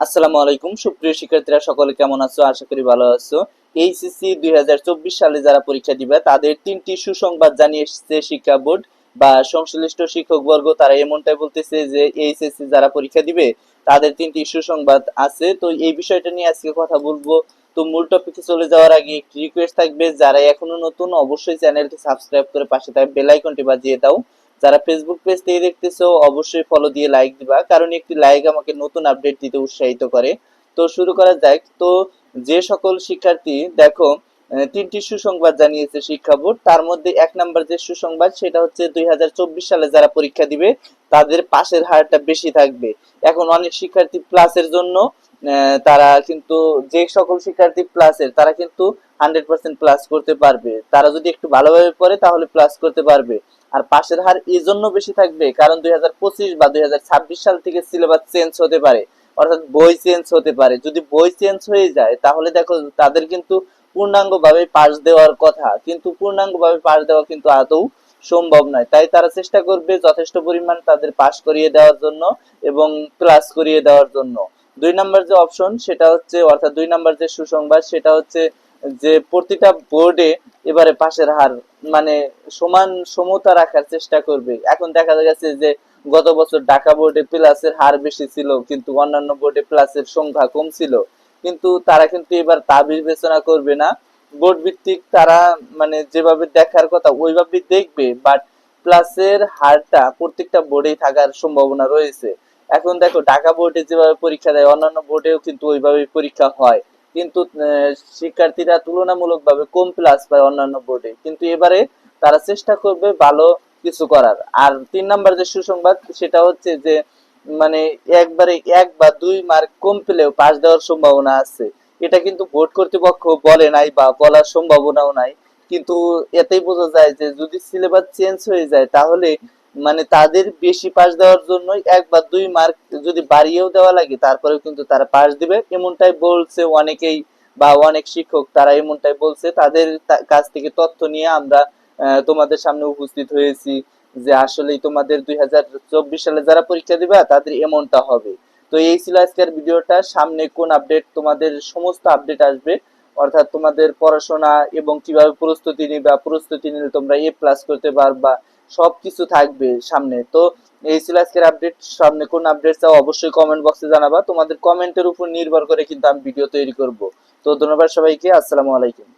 আসসালামু আলাইকুম। সুপ্রিয় শিক্ষার্থীরা, সকলে কেমন আছো? আশা করি ভালো আছো। এইচএসসি দুই হাজার চব্বিশ সালে যারা পরীক্ষা দিবে, তাদের তিনটি সুসংবাদ জানিয়ে এসেছে শিক্ষা বোর্ড বা সংশ্লিষ্ট শিক্ষক বর্গ। তারা এমনটাই বলতেছে যে এইচএসসি যারা পরীক্ষা দিবে, তাদের তিনটি সুসংবাদ আছে। তো এই বিষয়টা নিয়ে আজকে কথা বলব। তো মূল টপিকে চলে যাওয়ার আগে একটি রিকোয়েস্ট থাকবে। যারা এখনও নতুন, অবশ্যই চ্যানেলটি সাবস্ক্রাইব করে পাশে থাকবে বেল আইকনটি বাজিয়ে দাও। যারা ফেসবুক পেজ থেকে দেখতেছো, অবশ্যই ফলো দিয়ে লাইক দিবা। কারণ একটি লাইক আমাকে নতুন আপডেট দিতে উৎসাহিত করে। তো শুরু করা যাক। তো যে সকল শিক্ষার্থী, দেখো তিনটি সুসংবাদ জানিয়েছে শিক্ষা বোর্ড। তার মধ্যে এক নাম্বার যে সুসংবাদ, সেটা হচ্ছে দুই হাজার চব্বিশ সালে যারা পরীক্ষা দিবে তাদের পাশের হারটা বেশি থাকবে। এখন অনেক শিক্ষার্থী প্লাসের জন্য তারা কিন্তু যে সকল শিক্ষার্থী প্লাসের তারা কিন্তু হান্ড্রেড পার্সেন্ট প্লাস করতে পারবে। তারা যদি একটু ভালোভাবে পড়ে, তাহলে প্লাস করতে পারবে। আর পাশের হার এই জন্য বেশি থাকবে, কারণ দুই হাজার পঁচিশ বা দুই হাজার ছাব্বিশ সাল থেকে সিলেবাস চেঞ্জ হতে পারে। অর্থাৎ বই চেঞ্জ হতে পারে। যদি বই চেঞ্জ হয়ে যায়, তাহলে দেখো তাদের কিন্তু পূর্ণাঙ্গভাবে পাস দেওয়ার কথা। কিন্তু পূর্ণাঙ্গভাবে পাশ দেওয়া কিন্তু আদৌ সম্ভব নয়। তাই তারা চেষ্টা করবে যথেষ্ট পরিমাণ তাদের পাস করিয়ে দেওয়ার জন্য এবং প্লাস করিয়ে দেওয়ার জন্য। দুই নাম্বার যে অপশন সেটা হচ্ছে, অর্থাৎ দুই নাম্বার যে সুসংবাদ, সেটা হচ্ছে যে প্রতিটা বোর্ডে এবারে পাশের হার মানে সমান সমতা রাখার চেষ্টা করবে। এখন দেখা গেছে যে গত বছর ঢাকা বোর্ডে প্লাসের হার বেশি ছিল, কিন্তু অন্যান্য বোর্ডে প্লাসের সংখ্যা কম ছিল। কিন্তু তারা কিন্তু এবার তা বিবেচনা করবে না। বোর্ড ভিত্তিক তারা মানে যেভাবে দেখার কথা ওইভাবে দেখবে। বাট প্লাসের হারটা প্রত্যেকটা বোর্ডেই থাকার সম্ভাবনা রয়েছে। এখন দেখো, ঢাকা বোর্ডে যেভাবে পরীক্ষা দেয়, অন্যান্য বোর্ডেও কিন্তু ওইভাবে পরীক্ষা হয়। কিন্তু শিক্ষার্থীরা তুলনামূলকভাবে কম প্লাস পায় অন্যান্য বোর্ডে। কিন্তু এবারে তারা চেষ্টা করবে ভালো কিছু করার। আর তিন নাম্বার যে সুসংবাদ, সেটা হচ্ছে যে মানে একবারে এক বা দুই মার্ক কম পেলেও পাশ দেওয়ার সম্ভাবনা আছে। এটা কিন্তু বোর্ড কর্তৃপক্ষ বলে নাই বা বলার সম্ভাবনাও নাই। কিন্তু এতেই বোঝা যায় যে যদি সিলেবাস চেঞ্জ হয়ে যায়, তাহলে মানে তাদের বেশি পাস দেওয়ার জন্য এক বা দুই মার্ক যদি বাড়িয়েও দেওয়া লাগে, তারপরেও কিন্তু তারা পাস দিবে। এমনটাই বলছে অনেকেই বা অনেক শিক্ষক, তারা এমনটাই বলছে। তাদের কাছ থেকে তথ্য নিয়ে আমরা তোমাদের সামনে উপস্থিত হয়েছি যে আসলেই তোমাদের দুই হাজার চব্বিশ সালে যারা পরীক্ষা দিবে, তাদের এমনটা হবে। তো এই ছিল আজকের ভিডিওটা। সামনে কোন আপডেট তোমাদের সমস্ত আপডেট আসবে? অর্থাৎ তোমাদের পড়াশোনা এবং কীভাবে প্রস্তুতি নিবা, প্রস্তুতি নিলে তোমরা এ প্লাস করতে পারবা, সবকিছু থাকবে সামনে। তো এই ছিল আজকের আপডেট সামনে কোন আপডেট চাও অবশ্যই কমেন্ট বক্সে জানাবা। তোমাদের কমেন্টের উপর নির্ভর করে কিন্তু আমি ভিডিও তৈরি করব। তো ধন্যবাদ সবাইকে। আসসালামু আলাইকুম।